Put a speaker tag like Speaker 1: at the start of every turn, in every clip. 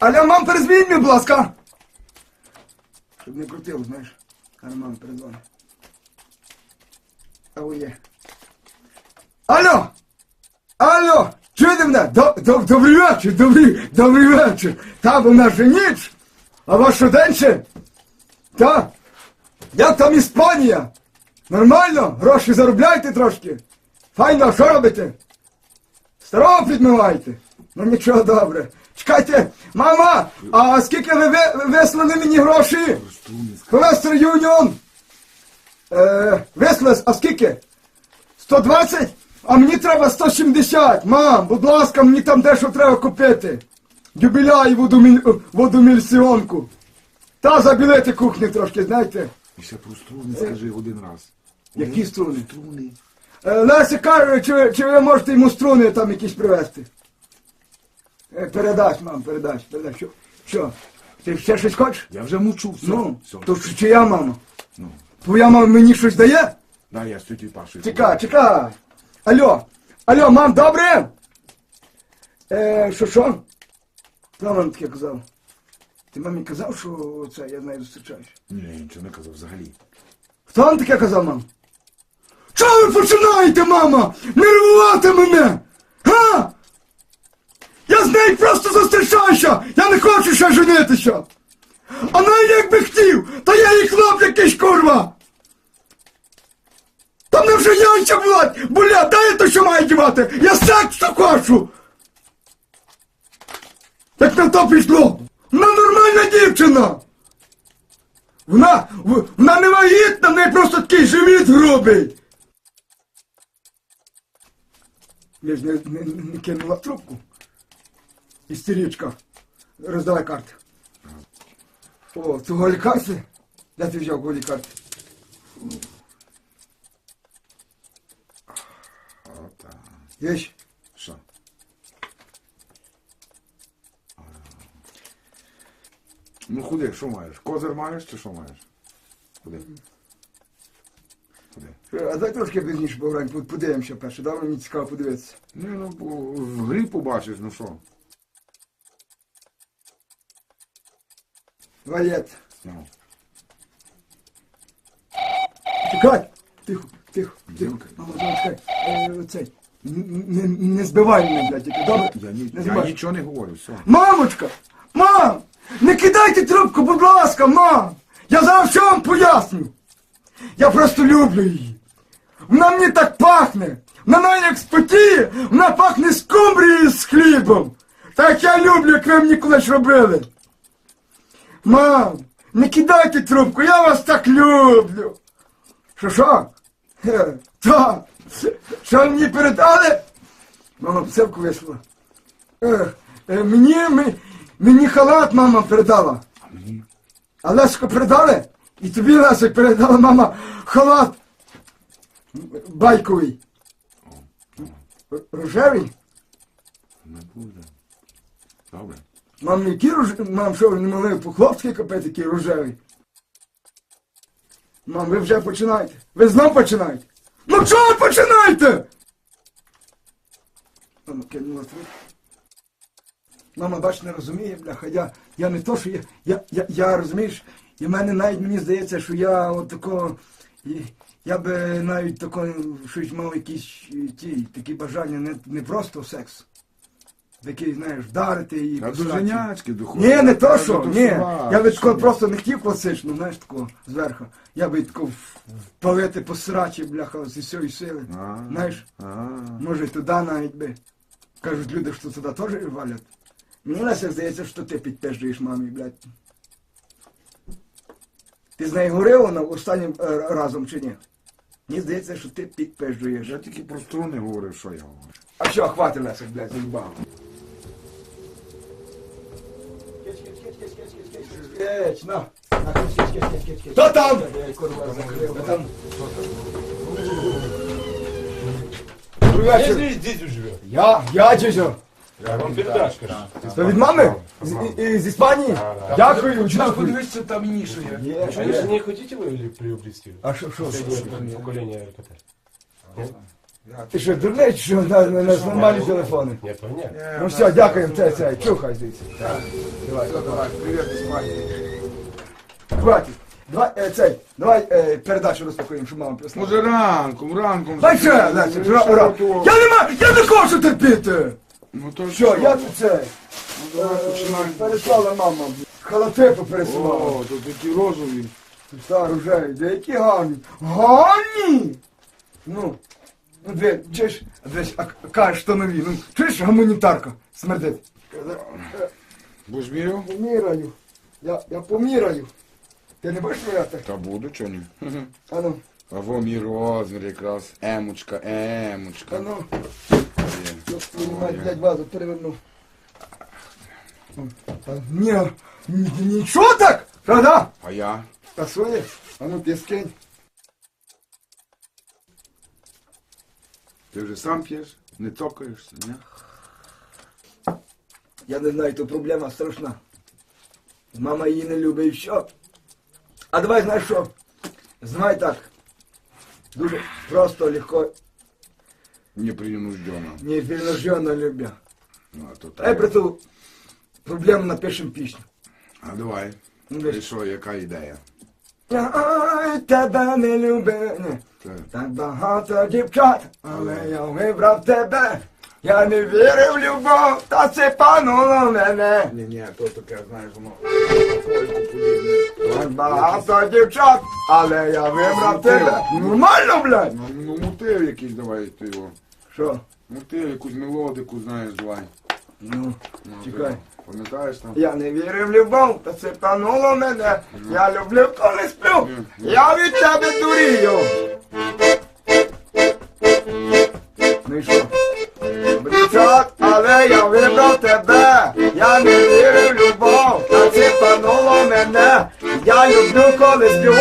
Speaker 1: Аля, мам, перезвінь мені, будь ласка. Щоб не крутило, знаєш. Аля, мам, перезвони. Ау є. Алло! Алло! Чуєте мене? До- до- Добрий вечір, добрий, добрий вечір. Та, бо в нас же ніч. А ваш що день ще? Та? Як там Іспанія? Нормально? Гроші заробляєте трошки? Файно, що робите? Старого підмиваєте? Ну нічого добре. Чекайте, мама, а скільки ви ви- вислали мені гроші? Вестер Юніон. Е, вислали, а скільки? 120? А мені треба 170. Мам, будь ласка, мені там дещо треба купити. Юбіляй водоміль, водомільсіонку. Та за білети кухні трошки, знаєте.
Speaker 2: І ще про струни скажи один раз.
Speaker 1: Які струни?
Speaker 2: Струни.
Speaker 1: Е, Леся каже, чи, чи ви можете йому струни там якісь привезти? Е, Передач, мам, передач, передач. Що? Що? Ти ще щось хочеш?
Speaker 2: Я вже мучу, все.
Speaker 1: Ну,
Speaker 2: все.
Speaker 1: то чи- чия мама?
Speaker 2: Ну,
Speaker 1: Твоя мама мені щось дає?
Speaker 2: да, я з тетю Пашою.
Speaker 1: Чекай, чекай. Алло, алло, мам, добре? Е, що що? Хто вам таке казав? Ти мамі казав, що це я з нею зустрічаюсь?
Speaker 2: Ні, я нічого не казав взагалі.
Speaker 1: Хто вам таке казав, мам? Чого ви починаєте, мама? Нервувати мене! Га? Я з нею просто зустрічаюся! Я не хочу ще женитися! А навіть якби хотів, то я їй хлоп якийсь курва! Та мене вже яйця болять! Болять, дай то що маю дівати! Я секс то хочу! Як на то пішло! Вона нормальна дівчина! Вона, вона не вагітна, в неї просто такий живіт грубий. Я ж не, не, не кинула трубку. Істеричка. Роздавай карти. О, це голі карти? Де ти взяв голі карти?
Speaker 2: Ота.
Speaker 1: Є? ж?
Speaker 2: Що? Ну куди, що маєш? Козир маєш чи що маєш? Куди? Куди?
Speaker 1: А дай трошки пізніше по- подивимося перше, да? Мені цікаво подивитися.
Speaker 2: Ну, ну, в грі побачиш, ну що?
Speaker 1: Валет.
Speaker 2: Ну,
Speaker 1: Чекай! Тихо, тихо, тихо. Мама, чекай. Е, цей. н- Не, не збивай мене, блядь, тільки, добре?
Speaker 2: я, ні,
Speaker 1: Не
Speaker 2: я
Speaker 1: збивай.
Speaker 2: нічого не говорю, все.
Speaker 1: Мамочка! Мам! Не кидайте трубку, будь ласка, мам! Я зараз все вам поясню. Я просто люблю її. Вона мені так пахне. Вона як спотіє, вона пахне скумбрією з хлібом. Так я люблю, як ви мені колись робили. Мам, не кидайте трубку, я вас так люблю. Що що? Хе, Так. Що мені передали? Мама псевку вийшла. Е, е, мені, мені халат мама передала.
Speaker 2: А?
Speaker 1: Лесику передали? І тобі Лесик передала мама халат байковий. Рожевий?
Speaker 2: Не буде. Добре.
Speaker 1: Мам, не рож... Мам, що ви не могли по-хлопськи купити такий рожевий? Мам, ви вже починаєте. Ви знов починаєте. Ну чого починаєте? Мама кинула трубку. Мама, бач, не розуміє, бляха, я, я не то, що я, я, я, я розумієш, і в мене навіть мені здається, що я от тако, і, я би навіть тако, щось мав якісь е, ті, такі бажання, не, не просто секс. Такий, знаєш, вдарити і
Speaker 2: А до женячки доходить.
Speaker 1: Ні, не то що, ні. Я би такого просто не хотів класично, знаєш, такого зверху. Я би тако в- впалити по срачі, бляха, зі всієї сили. Знаєш, може туди навіть би. Кажуть люди, що туди теж валять. Мені Леся здається, що ти підпежуєш мамі, блядь. Ти з нею говорив вона останнім е, разом чи ні? Мені здається, що ти підпежуєш.
Speaker 2: Я тільки про струни говорив, що я говорю.
Speaker 1: А що, хватить Леся, блядь, заїбав. Кеч, на. Хто там? Курва, закрив. Хто там? Добрий вечір.
Speaker 3: Если здесь живет.
Speaker 1: Я, я дядя.
Speaker 3: Я вам конечно.
Speaker 1: То від мами? З, і- з Іспанії? Дякую, дякую.
Speaker 2: Подивись, там ніше є.
Speaker 1: Є.
Speaker 3: А если не хотите вы приобрести?
Speaker 1: А що, що, що?
Speaker 3: Поколение РКТ.
Speaker 1: Ти що, дурний, чи що на, на, на нормальні телефони?
Speaker 3: Ні, то ні.
Speaker 1: Ну все, дякуємо, це, це, чухай звідси. Давай,
Speaker 2: Все, давай, привіт,
Speaker 1: хватить. Давай, е, цей, давай е, передачу розпакуємо, щоб мама прислала.
Speaker 2: Може ранком, ранком.
Speaker 1: Дай ще, Лесик, ра, ра. Я не маю, я не хочу терпіти.
Speaker 2: Ну то
Speaker 1: Що, я тут цей,
Speaker 2: Ну давай починаємо.
Speaker 1: переслала мама, халатипу пересилала.
Speaker 2: О, тут такі розові.
Speaker 1: Стар уже, де які гарні. Гарні! Ну, ну де, чуєш, десь, а кажеш, що нові, ну, чуєш, гуманітарка, смердить.
Speaker 2: Будеш міряв?
Speaker 1: Поміряю, я, я поміряю. Ти не будеш міряти?
Speaker 2: Та буду, чого ні.
Speaker 1: А ну,
Speaker 2: А во мій розмір якраз. Емочка,
Speaker 1: а
Speaker 2: емочка.
Speaker 1: ну,
Speaker 2: Є.
Speaker 1: ну, мать, блядь, вазу переверну. Та Ні, ні, нічого так, правда?
Speaker 2: А я?
Speaker 1: Пасує? А ну, ти скинь.
Speaker 2: Ти вже сам п'єш? Не цокаєшся, ні?
Speaker 1: Я не знаю, то проблема страшна. Мама її не любить і все. А давай знаєш що? Знай так. Дуже просто, легко,
Speaker 2: Непринужденно.
Speaker 1: непринужденно любя.
Speaker 2: Ну, а то
Speaker 1: Дай про
Speaker 2: так.
Speaker 1: ту проблему напишем пісню.
Speaker 2: А давай.
Speaker 1: Ну,
Speaker 2: І
Speaker 1: десь.
Speaker 2: що, яка ідея?
Speaker 1: Ой, тебе не люби. Ні.
Speaker 2: Це.
Speaker 1: Так багато дівчат, але я вибрав тебе. Я не вірив в любов, та це пануло мене.
Speaker 2: Ні, ні, то таке, знаєш, воно.
Speaker 1: Так багато дівчат, але я вибрав тебе. Нормально, блядь.
Speaker 2: Ну, ну мотив якийсь давай ти його.
Speaker 1: Що?
Speaker 2: Мотив, якусь мелодику, знаєш, давай.
Speaker 1: Ну,
Speaker 2: Ну,
Speaker 1: Чекай.
Speaker 2: Пам'ятаєш там?
Speaker 1: я не вірив в любов, та це пануло мене. Я люблю, коли сплю. Я від тебе дурію. Ну і що? Дівчат, але я вибрав тебе. Я не вірив в любов, та це пануло мене. Я люблю, коли сплю.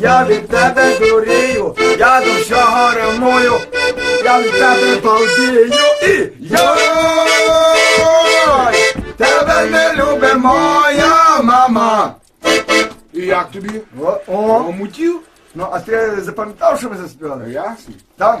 Speaker 1: Я від тебе дурію. Я до всього ревную. Я від тебе балдію
Speaker 2: як тобі?
Speaker 1: О, о.
Speaker 2: Мутів?
Speaker 1: Ну, а ти запам'ятав, що ми заспівали?
Speaker 2: Ясно.
Speaker 1: Так?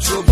Speaker 1: natural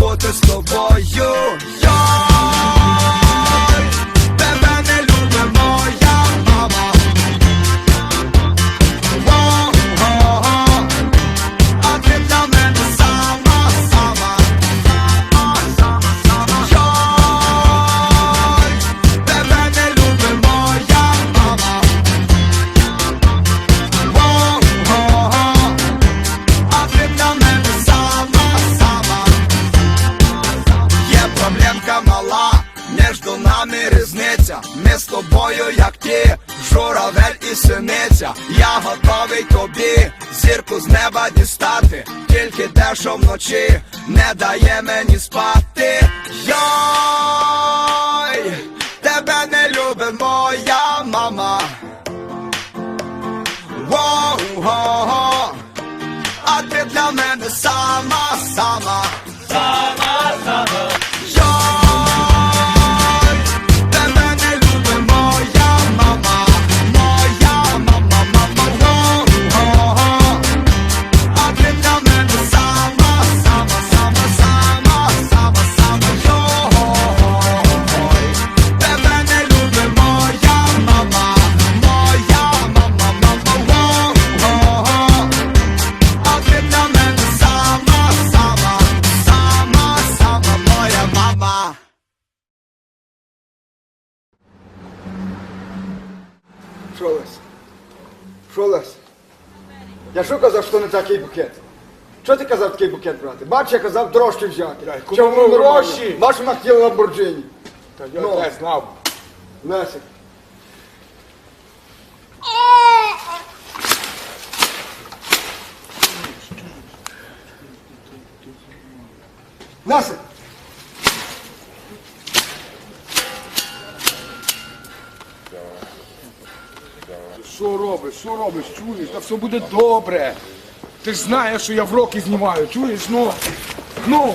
Speaker 1: дістати, тільки те, що вночі не дає мені спати. Йой, тебе не любить моя мама. Воу-го-го, а ти для мене сама, сама. Йой, Я що казав, що не такий букет? Що ти казав такий букет брати? Бач, я казав дрожче взяти.
Speaker 2: Дай,
Speaker 1: Чому
Speaker 2: гроші?
Speaker 1: гроші? Бач, вона хотіла Ламборджині.
Speaker 2: Та я
Speaker 1: Ну.
Speaker 2: не знав.
Speaker 1: Лесик. Лесик.
Speaker 2: Що робиш, що робиш, чуєш? Та все буде добре. Ти ж знаєш, що я в роки знімаю, чуєш? Ну, ну,